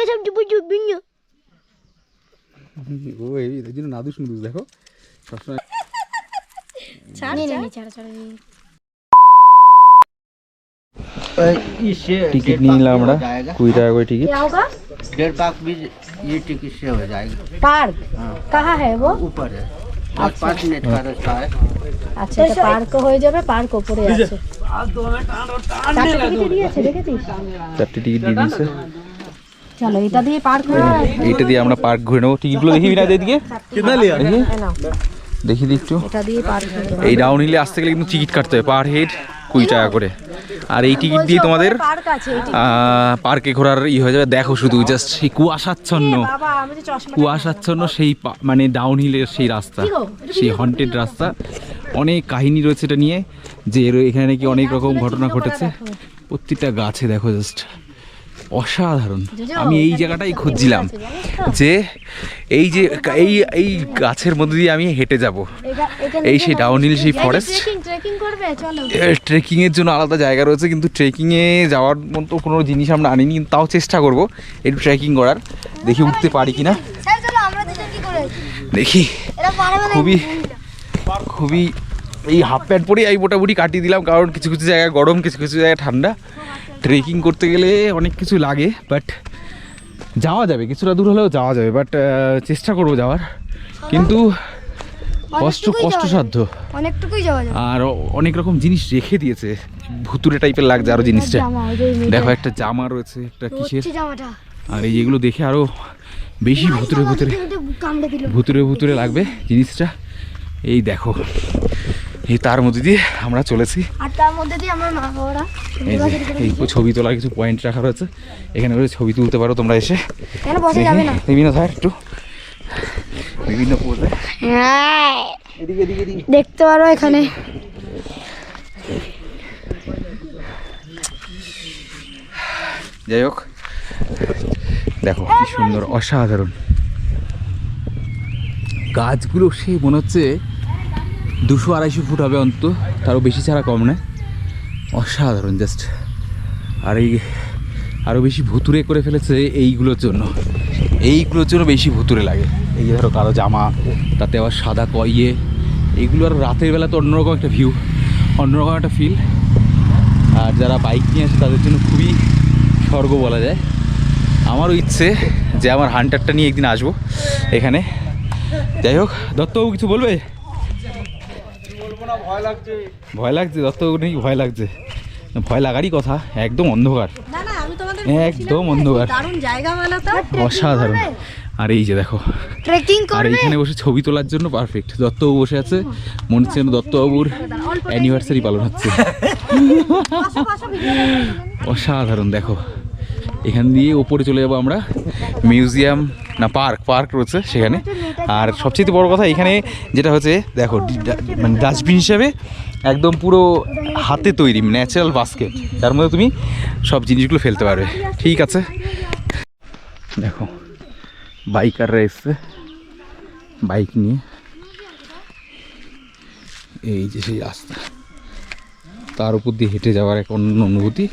ওকে সব বুঝু বিনু ও এই এর জন্য নাদুস নুদুস দেখো সবসময় নে নে নে ছাড়া ছাড়া নে। इससे টিকিট নিয়ে নিলাম আমরা কুড়ি টাকা করে টিকিট क्या होगा डेढ़ पाक भी ये टिकट से हो जाएगा पार्क कहाँ है वो ऊपर है पाँच पाँच मिनट का रास्ता है আচ্ছা এটা পার্ক হয়ে যাবে পার্ক উপরে আছে চারটে টিকিটে দিয়েছে দেখেছিস চারটে টিকিট দিয়ে দিয়েছে চলো এটা দিয়ে পার্ক যাবে দিয়ে আমরা পার্ক ঘুরে নেব। টিকিটগুলো দেখি না এদিকে? দেখি। দিই একটু। এটা দিয়ে পার্ক এই ডাউন হিলে আসতে গেলে কিন্তু টিকিট কাটতে হবে। পার হেড কুড়ি টাকা করে। আর এই টিকিট দিয়ে তোমাদের পার্ক ঘোরার ই হয়ে যাবে। দেখো শুধু জাস্ট সেই কুয়াশাচ্ছন্ন। কুয়াশাচ্ছন্ন সেই পা- মানে ডাউন হিলের সেই রাস্তা। সেই হন্টেড রাস্তা। অনেক কাহিনী রয়েছে এটা নিয়ে। যে এর এখানে নাকি অনেক রকম ঘটনা ঘটেছে। প্রত্যেকটা গাছে দেখো জাস্ট অসাধারণ। আমি এই জায়গাটাই খুঁজছিলাম যে এই যে এই এই গাছের মধ্যে দিয়ে আমি হেঁটে যাব। এই সেই ডাউন হিল সেই ফরেস্ট ট্রেকিং ট্রেকিং করবে? চলো। ট্রেকিং এর জন্য আলাদা জায়গা রয়েছে কিন্তু ট্রেকিংয়ে যাওয়ার মতো কোনো জিনিস আমরা আনিনি কিন্তু তাও চেষ্টা করব একটু ট্রেকিং করার। দেখি উঠতে পারি কিনা। দেখি। খুবই খুবই এই হাফ প্যান্ট পরেই এই মোটামুটি কাটিয়ে দিলাম কারণ কিছু কিছু জায়গায় গরম কিছু কিছু জায়গায় ঠান্ডা। ট্রেকিং করতে গেলে অনেক কিছু লাগে বাট যাওয়া যাবে কিছুটা দূর হলেও যাওয়া যাবে বাট চেষ্টা করব যাওয়ার। কিন্তু কষ্ট কষ্টসাধ্য। অনেকটুকুই যাওয়া আর অনেক রকম জিনিস রেখে দিয়েছে ভুতুরে টাইপের লাগছে আরও জিনিসটা। দেখো একটা জামা রয়েছে একটা কিসের? আর এই যেগুলো দেখে আরও বেশি ভুতুরে ভুতুরে ভুতুরে ভুতুরে লাগবে জিনিসটা। এই দেখো। এই তার মধ্যে দিয়ে আমরা চলেছি। আর তার মধ্যে দিয়ে আমার মা বাবারা এই যে এই ছবি তোলার কিছু পয়েন্ট রাখা রয়েছে। এখানে করে ছবি তুলতে পারো তোমরা এসে। কেন বসে যাবে না? বিভিন্ন ধর একটু। বিভিন্ন পোজে। দেখতে পারো এখানে। যাই হোক দেখো কি সুন্দর অসাধারণ। গাছগুলো সেই মনে হচ্ছে দুশো আড়াইশো ফুট হবে অন্তত। তারও বেশি ছাড়া কম নয়। অসাধারণ জাস্ট আর এই আরও বেশি ভুতুরে করে ফেলেছে এইগুলোর জন্য। এইগুলোর জন্য বেশি ভুতুরে লাগে। এই যে ধরো কালো জামা, তাতে আবার সাদা কইয়ে। এইগুলো আর রাতের বেলা তো অন্যরকম একটা ভিউ অন্যরকম একটা ফিল আর যারা বাইক নিয়ে আসে, তাদের জন্য খুবই স্বর্গ বলা যায়। আমারও ইচ্ছে যে আমার হান্টারটা নিয়ে একদিন আসব এখানে। যাই হোক, দত্তবাবু কিছু বলবে? ভয় লাগছে। দত্তবাবু নাকি ভয় লাগছে। ভয় লাগারই কথা একদম অন্ধকার। না না আমি তোমাদের একদম অন্ধকার। অসাধারণ। আর এই যে দেখো আর করবে? এইখানে বসে ছবি তোলার জন্য পারফেক্ট দত্তবাবু বসে আছে মনে হচ্ছে দত্তবাবুর অ্যানিভার্সারি পালন হচ্ছে। অসাধারণ দেখো। এখান দিয়ে ওপরে চলে যাব আমরা। মিউজিয়াম না পার্ক পার্ক রয়েছে সেখানে। আর সবচেয়ে বড় কথা এখানে যেটা হচ্ছে দেখো মানে ডাস্টবিন হিসাবে একদম পুরো হাতে তৈরি ন্যাচারাল বাস্কেট যার মধ্যে তুমি সব জিনিসগুলো ফেলতে পারবে। ঠিক আছে? দেখো বাইকাররা এসছে। বাইক নিয়ে। এই যে সেই রাস্তা। তার উপর দিয়ে হেঁটে যাওয়ার এক অন্য অনুভূতি।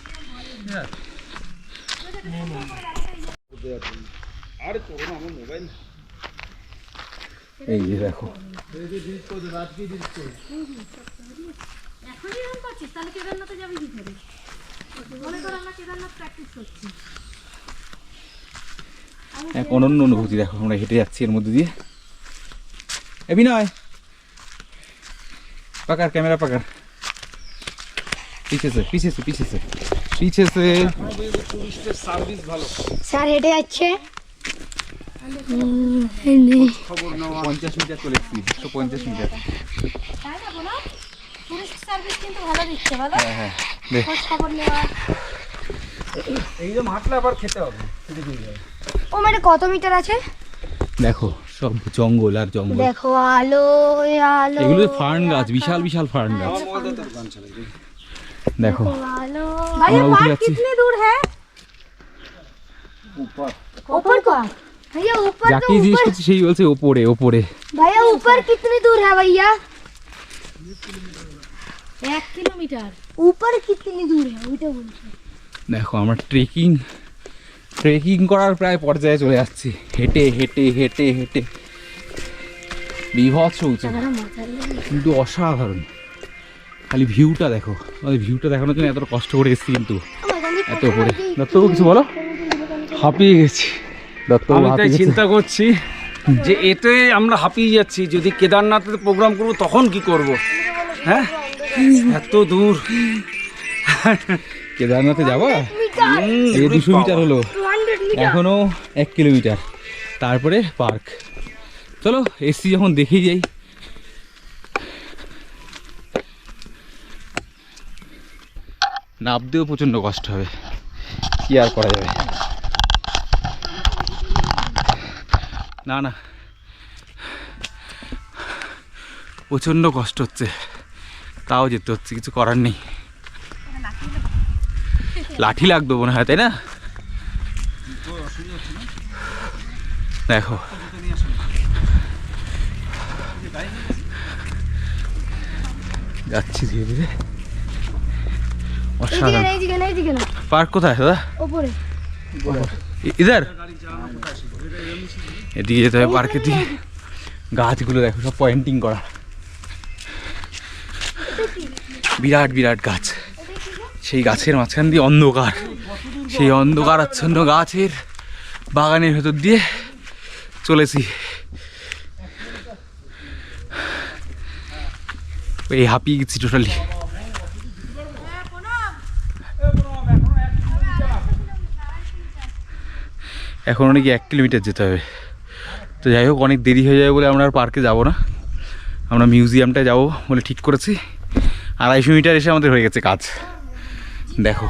এই যে দেখো। এক অনন্য অনুভূতি দেখো আমরা হেঁটে যাচ্ছি এর মধ্যে দিয়ে। এ বিনয়! পাকার ক্যামেরা পাকার। পিছেছে পিছেছে পিছেছে পিছেছে। স্যার হেঁটে যাচ্ছে। পঞ্চাশ মিটার চলে এসেছি একশো পঞ্চাশ মিটার টুরিস্ট সার্ভিস কিন্তু ভালো দিচ্ছে ভালো হ্যাঁ হ্যাঁ দে খোঁজ খবর নেওয়া एकदम हाटला पर खेते হবে ও মানে কত মিটার আছে দেখো সব জঙ্গল আর জঙ্গল দেখো আলো এ আলো এগুলো ফার্ন গাছ বিশাল বিশাল ফার্ন গাছ দেখো আলো আমরা উঠে যাচ্ছি दूर है ऊपर का भैया ऊपर যাকে तो জিজ্ঞেস ऊपर করছি সেই বলছে ওপরে ওপরে भैया ऊपर कितनी दूर है भैया एक किलोमीटर ऊपर कितनी दूर है ওইটা বলছি দেখো আমরা ট্রেকিং ট্রেকিং করার প্রায় পর্যায়ে চলে যাচ্ছি হেঁটে হেঁটে হেঁটে হেঁটে বিভৎস উঁচু জায়গাটা মাথায় লাগে। কিন্তু অসাধারণ খালি ভিউটা দেখো আমাদের ভিউটা দেখানোর জন্য এত কষ্ট করে এসেছি কিন্তু আমার এখান দিয়ে এত উপরে দত্তবাবু কিছু বলো হাঁপিয়ে গেছি দত্তবাবু আমি তাই চিন্তা করছি যে এতে আমরা হাঁপিয়ে যাচ্ছি। যদি কেদারনাথের প্রোগ্রাম করব তখন কি করব? হ্যাঁ? এত দূর। কেদারনাথে যাবা? এই দুশো মিটার হলো। 200 এখনও এক কিলোমিটার। তারপরে পার্ক। চলো এসছি যখন দেখেই যাই। নামতেও প্রচণ্ড কষ্ট হবে। কি আর করা যাবে? না না। প্রচণ্ড কষ্ট হচ্ছে। তাও যেতে হচ্ছে কিছু করার নেই। লাঠি লাগবে মনে হয় তাই না? দেখো। যাচ্ছি ধীরে ধীরে। অসাধারণ। পার্ক কোথায় দাদা? ইধার। এদিকে যেতে হবে পার্কের দিকে। গাছগুলো দেখো সব পয়েন্টিং করা। বিরাট বিরাট গাছ। সেই গাছের মাঝখান দিয়ে অন্ধকার। সেই অন্ধকার আচ্ছন্ন গাছের বাগানের ভেতর দিয়ে চলেছি। এই হাঁপিয়ে গেছি টোটালি এখন নাকি এক কিলোমিটার যেতে হবে। তো যাই হোক অনেক দেরি হয়ে যাবে বলে আমরা আর পার্কে যাব না। আমরা মিউজিয়ামটায় যাব বলে ঠিক করেছি। আড়াইশো মিটার এসে আমাদের হয়ে গেছে কাজ। দেখো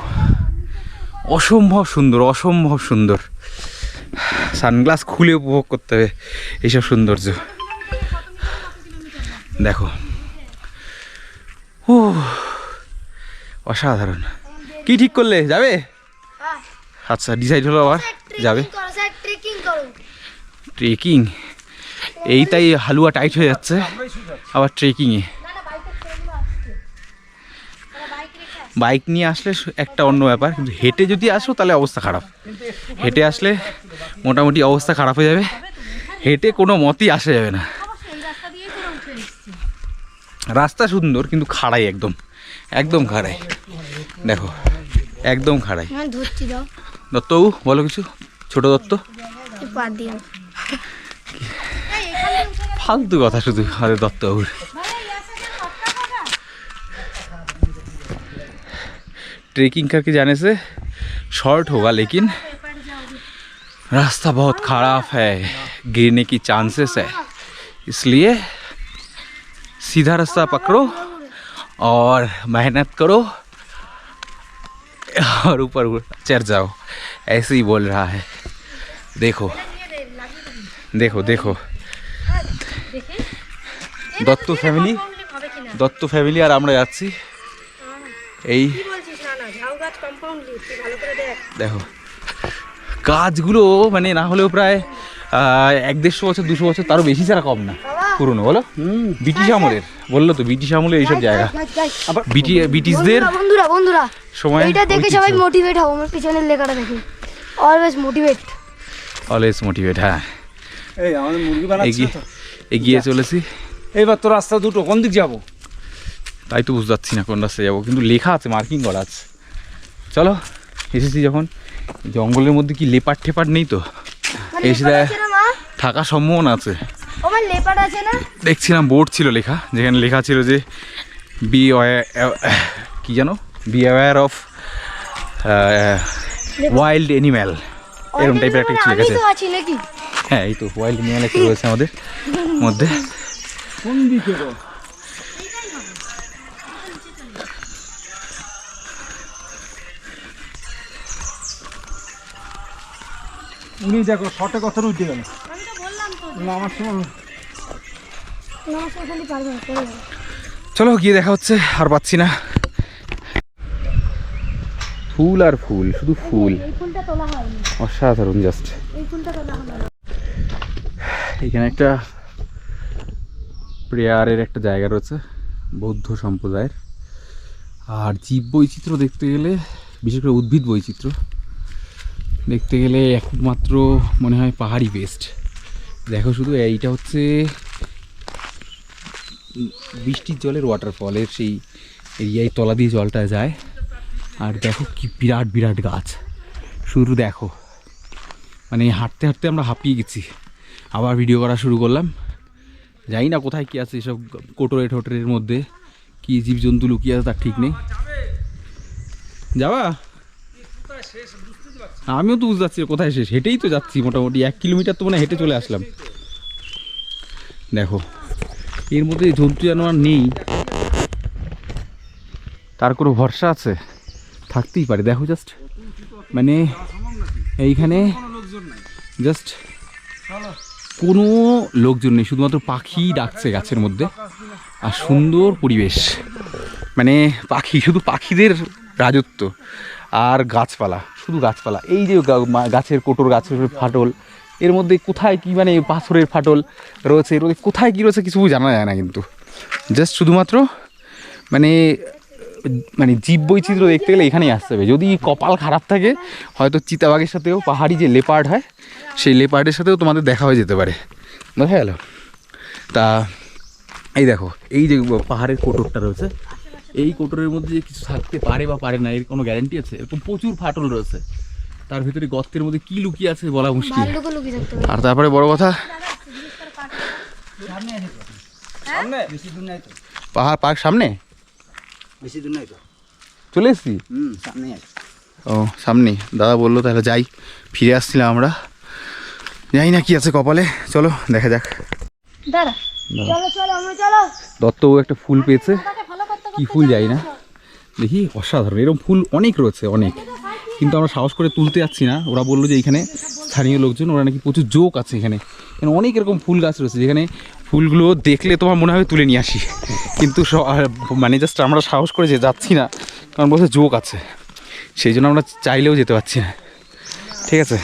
অসম্ভব সুন্দর অসম্ভব সুন্দর। সানগ্লাস খুলে উপভোগ করতে হবে এইসব সৌন্দর্য। দেখো ও অসাধারণ। কি ঠিক করলে? যাবে? আচ্ছা ডিসাইড হলো আবার। যাবে ট্রেকিং করো স্যার ট্রেকিং করো ট্রেকিং এই তাই হালুয়া টাইট হয়ে যাচ্ছে। আবার ট্রেকিংয়ে বাইকে নিয়ে আসলে একটা অন্য ব্যাপার। কিন্তু হেঁটে যদি আসো তাহলে অবস্থা খারাপ। হেঁটে আসলে মোটামুটি অবস্থা খারাপ হয়ে যাবে। হেঁটে কোনো মতেই আসা যাবে না। রাস্তা সুন্দর কিন্তু খাড়াই একদম। একদম খাড়াই। দেখো একদম খাড়াই। দত্তবাবু বলো কিছু। ছোট দত্ত। ফালতু কথা শুধু আমাদের দত্তবাবুর ट्रेकिंग करके जाने से शॉर्ट होगा लेकिन रास्ता बहुत खराब है गिरने की चांसेस है इसलिए सीधा रास्ता पकड़ो और मेहनत करो और ऊपर चढ़ जाओ ऐसे ही बोल रहा है देखो देखो দেখো। দত্ত ফ্যামিলি দত্ত ফ্যামিলি আর আমরা যাচ্ছি। এই দেখ। দেখো গাছগুলো মানে না হলেও প্রায় এক দেড়শো বছর দুশো বছর তারও বেশি ছাড়া কম না পুরনো বলো। ব্রিটিশ আমলের বলল তো ব্রিটিশ আমলের এইসব জায়গা। আবার ব্রিটিশদের বন্ধুরা বন্ধুরা সময় এইটা দেখে সবাই মোটিভেট হব আমার পিছনের লেখাটা দেখে। অলওয়েজ মোটিভেট অলওয়েজ মোটিভেট হ্যাঁ। এই আমাদের মুরগি বানাচ্ছি এগিয়ে তো। এগিয়ে চলেছি। এইবার তো রাস্তা দুটো কোন দিক যাব? তাই তো বুঝতে পারছি না কোন রাস্তায় যাব কিন্তু লেখা আছে মার্কিং করা আছে। চলো এসেছি যখন। জঙ্গলের মধ্যে কি লেপাট ঠেপাট নেই তো? এসে দেখ আছে থাকার সম্ভাবনা আছে। দেখছিলাম বোর্ড ছিল লেখা যেখানে লেখা ছিল যে বি কি জানো? Be aware of wild animal এরকম টাইপের একটা কিছু আমি লেখা আছে। তো আছি নাকি? হ্যাঁ এই তো ওয়াইল্ড অ্যানিম্যাল একটা রয়েছে আমাদের মধ্যে। কোন দিকে উনি দেখো শটে কত উঠে গেল। আমি তো বললাম তো না আমার সময় আমার সাথে পারবে না পরে যাবে। চলো গিয়ে দেখা হচ্ছে আর পাচ্ছি না। ফুল আর ফুল শুধু ফুল। এই ফুলটা তোলা হয়নি। অসাধারণ জাস্ট এই ফুলটা তোলা হলো। এখানে একটা প্রেয়ারের একটা জায়গা রয়েছে, বৌদ্ধ সম্প্রদায়ের। আর জীব বৈচিত্র্য দেখতে গেলে, বিশেষ করে উদ্ভিদ বৈচিত্র্য, দেখতে গেলে একমাত্র মনে হয় পাহাড়ি বেস্ট দেখো শুধু, এইটা হচ্ছে বৃষ্টির জলের ওয়াটারফলের সেই এরিয়ায় তলা দিয়ে জলটা যায়। আর দেখো কি বিরাট বিরাট গাছ। শুধু দেখো মানে হাঁটতে হাঁটতে আমরা হাঁপিয়ে গেছি। আবার ভিডিও করা শুরু করলাম। জানি না কোথায় কী আছে এসব কোটরে টোটরের মধ্যে, কী জীবজন্তু লুকিয়ে আছে তার ঠিক নেই। যাবা? আমিও তো বুঝতে পারছি কোথায় শেষ, হেঁটেই তো যাচ্ছি মোটামুটি, এক কিলোমিটার তো মানে হেঁটে চলে আসলাম। দেখো, এর মধ্যে জন্তু জানোয়ার নেই। তার কোনো ভরসা আছে? থাকতেই পারে, দেখো জাস্ট মানে এইখানে জাস্ট কোনো লোকজন নেই, শুধুমাত্র পাখি ডাকছে গাছের মধ্যে। আর সুন্দর পরিবেশ। মানে পাখি, শুধু পাখিদের রাজত্ব। আর গাছপালা, শুধু গাছপালা। এই যে গাছের কোটোর, গাছের ফাটল, এর মধ্যে কোথায় কি মানে পাথরের ফাটল রয়েছে, এর মধ্যে কোথায় কী রয়েছে কিছু জানা যায় না কিন্তু। জাস্ট শুধুমাত্র মানে মানে জীব বৈচিত্র্য দেখতে গেলে এখানেই আসতে হবে। যদি কপাল খারাপ থাকে, হয়তো চিতাবাঘের সাথেও পাহাড়ি যে লেপার্ড হয় সেই লেপার্ডের সাথেও তোমাদের দেখা হয়ে যেতে পারে। দেখা গেল? তা এই দেখো এই যে পাহাড়ের কোটরটা রয়েছে এই কোটরের মধ্যে যে কিছু থাকতে পারে বা পারে না এর কোনো গ্যারান্টি আছে? এরকম প্রচুর ফাটল রয়েছে। তার ভিতরে গর্তের মধ্যে কি লুকিয়ে আছে বলা মুশকিল। ভাল্লুকও লুকিয়ে থাকতে পারে। আর তারপরে বড় কথা সামনে বেশি দূর নাই তো। পাহাড় পার্ক সামনে? বেশি দূর নাই তো। চলে এসছি? হুম সামনে ও সামনেই। দাদা বলল তাহলে যাই ফিরে আসছিলাম আমরা। জানি না কি আছে কপালে। চলো দেখা যাক। দাঁড়া। চলো চলো আমরা একটা ফুল পেয়েছে। কি ফুল যাই না। দেখি অসাধারণ। এরকম ফুল অনেক রয়েছে অনেক। কিন্তু আমরা সাহস করে তুলতে যাচ্ছি না। ওরা বলল যে এখানে স্থানীয় লোকজন ওরা নাকি প্রচুর জোক আছে এখানে। এখানে অনেক এরকম ফুল গাছ রয়েছে যেখানে ফুলগুলো দেখলে তোমার মনে হয় তুলে নিয়ে আসি। কিন্তু মানে জাস্ট আমরা সাহস করে যে যাচ্ছি না কারণ বলছে জোক আছে। সেই জন্য আমরা চাইলেও যেতে পারছি না। ঠিক আছে।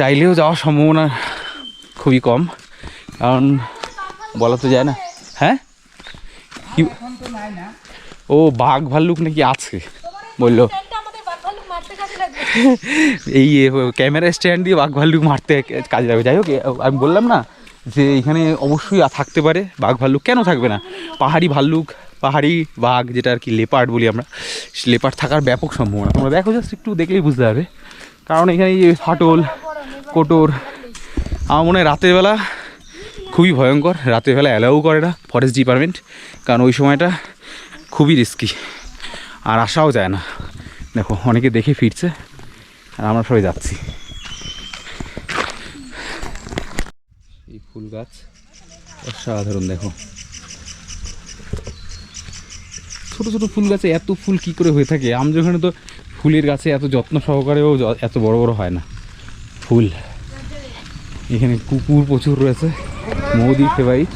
চাইলেও যাওয়ার সম্ভাবনা খুবই কম। কারণ বলা তো যায় না। হ্যাঁ? কি ও, বাঘ ভাল্লুক নাকি আছে? বলল। এই ক্যামেরা স্ট্যান্ড দিয়ে বাঘ ভাল্লুক মারতে কাজে লাগবে। যাই হোক আমি বললাম না যে এখানে অবশ্যই থাকতে পারে। বাঘ ভাল্লুক কেন থাকবে না? পাহাড়ি ভাল্লুক, পাহাড়ি বাঘ, যেটা আর কি লেপার্ড বলি আমরা, লেপার্ড থাকার ব্যাপক সম্ভাবনা। তোমরা দেখো জাস্ট একটু দেখলেই বুঝতে পারবে। কারণ এখানে এই ফাটল কোটর আমার মনে হয় রাতের বেলা খুবই ভয়ঙ্কর। রাতের বেলা অ্যালাউ করে না ফরেস্ট ডিপার্টমেন্ট কারণ ওই সময়টা খুবই রিস্কি আর আসাও যায় না। দেখো, অনেকে দেখে ফিরছে, আর আমরা সবাই যাচ্ছি। এই ফুল গাছ অসাধারণ, দেখো। ছোট ছোট ফুল গাছে এত ফুল কি করে হয়ে থাকে? আমাদের ওখানে তো ফুলের গাছে এত যত্ন সহকারেও এত বড় বড় হয় না। ফুল। এখানে কুকুর প্রচুর রয়েছে। মৌদির ফেভারিট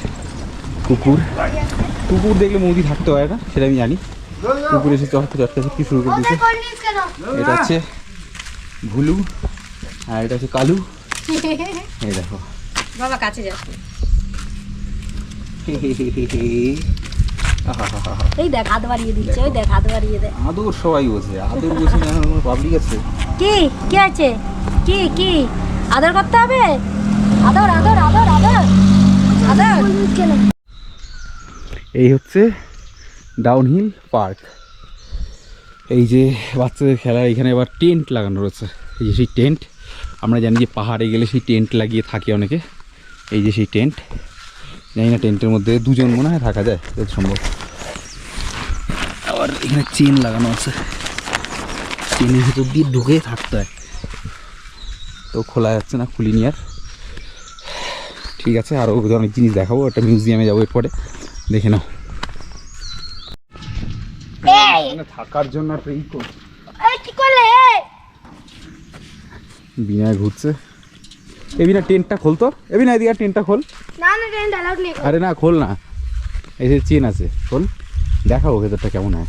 কুকুর। কুকুর দেখলে মৌদি থাকতে হয় না সেটা আমি জানি। কুকুর এসে চটকে চটকে চটকে শুরু করে দিচ্ছে এটা হচ্ছে ভুলু আর এটা হচ্ছে কালু। এই দেখো। বাবা কাছে যাচ্ছে এই দেখ হাত বাড়িয়ে দিচ্ছে ওই দেখ হাত বাড়িয়ে আদর সবাই বসে আদর বসে না পাবলিক আছে। কি? কি আছে? কি কি? আদর করতে হবে? আদর আদর আদর আদর। আদর। এই হচ্ছে ডাউনহিল পার্ক এই যে বাচ্চাদের খেলার এখানে আবার টেন্ট লাগানো রয়েছে। এই যে সেই টেন্ট আমরা জানি যে পাহাড়ে গেলে সেই টেন্ট লাগিয়ে থাকে অনেকে। এই যে সেই টেন্ট জানি না টেন্টের মধ্যে দুজন মনে হয় থাকা যায়, যত সম্ভব। আবার এখানে চেন লাগানো আছে। চেনের ভিতর দিয়ে ঢুকে থাকতে হয়। তো খোলা যাচ্ছে না খুলিনি আর। ঠিক আছে আরও অনেক জিনিস দেখাবো একটা মিউজিয়ামে যাব এরপরে। দেখে নাও। মানে থাকার জন্য একটা ই বিনয় ঘুরছে। এ বিনা টেন্টটা খোল তো। এ বিনা এদিকে আর টেন্টটা খোল। না না ট্রেন অ্যালাউড নেই আরে না খোল না। এই যে চেন আছে খোল। দেখাও ভেতরটা কেমন হয়।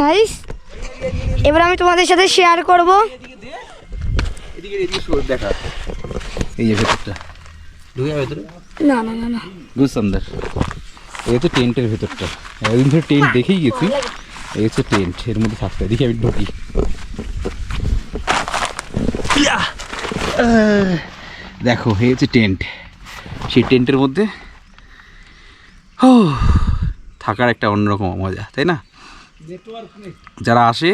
গাইস এবার আমি তোমাদের সাথে শেয়ার করব। এদিকে এদিকে সর দেখা এই যে ভেতরটা। ঢুকে ভেতরে? না না না না। এই হচ্ছে টেন্টের ভেতরটা। একদিন ধরে টেন্ট দেখেই গেছি। এই হচ্ছে টেন্ট এর মধ্যে থাকতে। দেখি আমি ঢুকি। দেখো এই হচ্ছে টেন্ট। সেই টেন্টের মধ্যে ও থাকার একটা অন্যরকম মজা তাই না? যারা আসে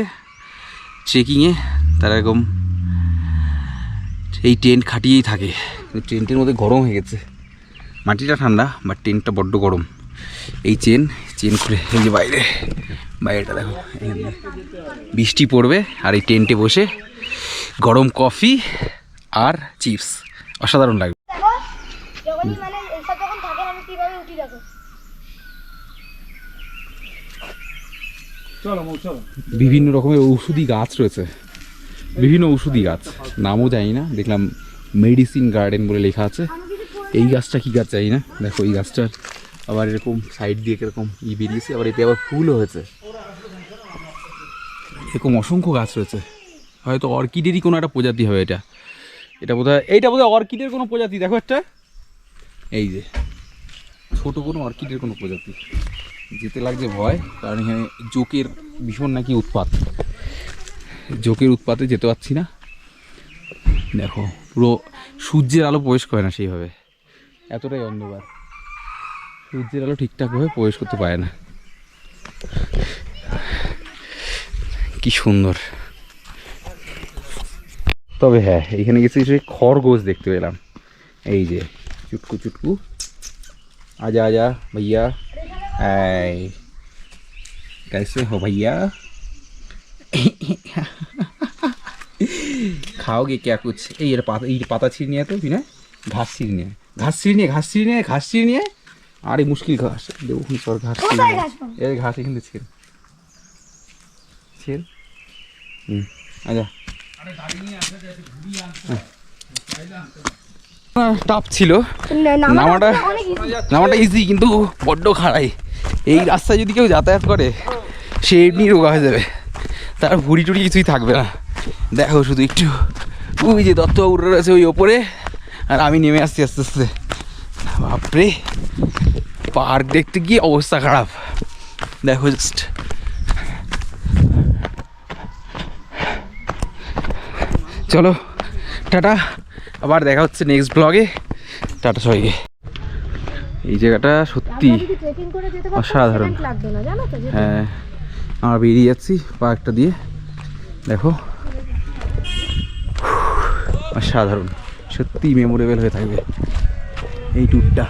চেকিংয়ে তারা এরকম এই টেন্ট খাটিয়েই থাকে। কিন্তু টেন্টের মধ্যে গরম হয়ে গেছে। মাটিটা ঠান্ডা বাট টেন্টটা বড্ড গরম। এই চেন চেন খুলে এই যে বাইরে। বাইরেটা দেখো বৃষ্টি পড়বে আর এই টেন্টে বসে গরম কফি আর চিপস অসাধারণ লাগবে যখনই মানে এইসব যখন থাকে আমি কীভাবে উঠি দেখো চলো মৌ চলো বিভিন্ন রকমের ঔষধি গাছ রয়েছে। বিভিন্ন ঔষধি গাছ। নামও জানি না, দেখলাম মেডিসিন গার্ডেন বলে লেখা আছে। এই গাছটা কি গাছ জানি না। দেখো, এই গাছটার আবার এরকম সাইড দিয়ে এরকম ই বেরিয়েছে, আবার এতে আবার ফুলও হয়েছে। এরকম অসংখ্য গাছ রয়েছে। হয়তো অর্কিডেরই কোনো একটা প্রজাতি হবে এটা। এটা বোধহয়, এইটা বোধহয় অর্কিডের কোনো প্রজাতি। দেখো একটা। এই যে, ছোটো কোনো অর্কিডের কোনো প্রজাতি। যেতে লাগছে ভয়, কারণ এখানে জোকের ভীষণ নাকি উৎপাত। জোকের উৎপাতে যেতে পারছি না। দেখো, পুরো সূর্যের আলো প্রবেশ করে না সেইভাবে। এতটাই অন্ধকার। সূর্যের আলো ঠিকঠাকভাবে প্রবেশ করতে পারে না। কি সুন্দর। তবে হ্যাঁ এখানে কিছু কিছু খরগোশ দেখতে পেলাম। এই যে, চুটকু চুটকু। আজা আজা, ভাইয়া। ऐ कैसे हो भैया खाओगे क्या कुछ এই এর পাতা এই পাতা ছিঁড়ে নিয়ে তো বিনা ঘাস ছিঁড়ে নিয়ে ঘাস ছিঁড়ে নিয়ে ঘাস ছিঁড়ে নিয়ে ঘাস ছিঁড়ে নিয়ে আরে মুশকিল ঘাস দেবো সর ঘাস ছিঁড়ে কোথায় নিয়ে। ঘাস পাবো? এই ঘাস এখান থেকে ছিঁড় ছিঁড় হুম আজা টাপ ছিল নামাটা নামাটা ইজি কিন্তু বড্ড খাড়াই এই রাস্তায় যদি কেউ যাতায়াত করে, সে এমনি রোগা হয়ে যাবে। তার ভুড়ি টুড়ি কিছুই থাকবে না। দেখো শুধু একটু। ওই যে দত্ত দত্তবাবুর রয়েছে ওই ওপরে, আর আমি নেমে আসছি আস্তে আস্তে। বাপরে, পার্ক দেখতে গিয়ে অবস্থা খারাপ। দেখো জাস্ট চলো, টাটা। আবার দেখা হচ্ছে নেক্সট ব্লগে টাটা সবাইকে। এই জায়গাটা সত্যি অসাধারণ। হ্যাঁ আমরা বেরিয়ে যাচ্ছি পার্কটা দিয়ে। দেখো। অসাধারণ। সত্যি মেমোরেবল হয়ে থাকবে এই ট্যুরটা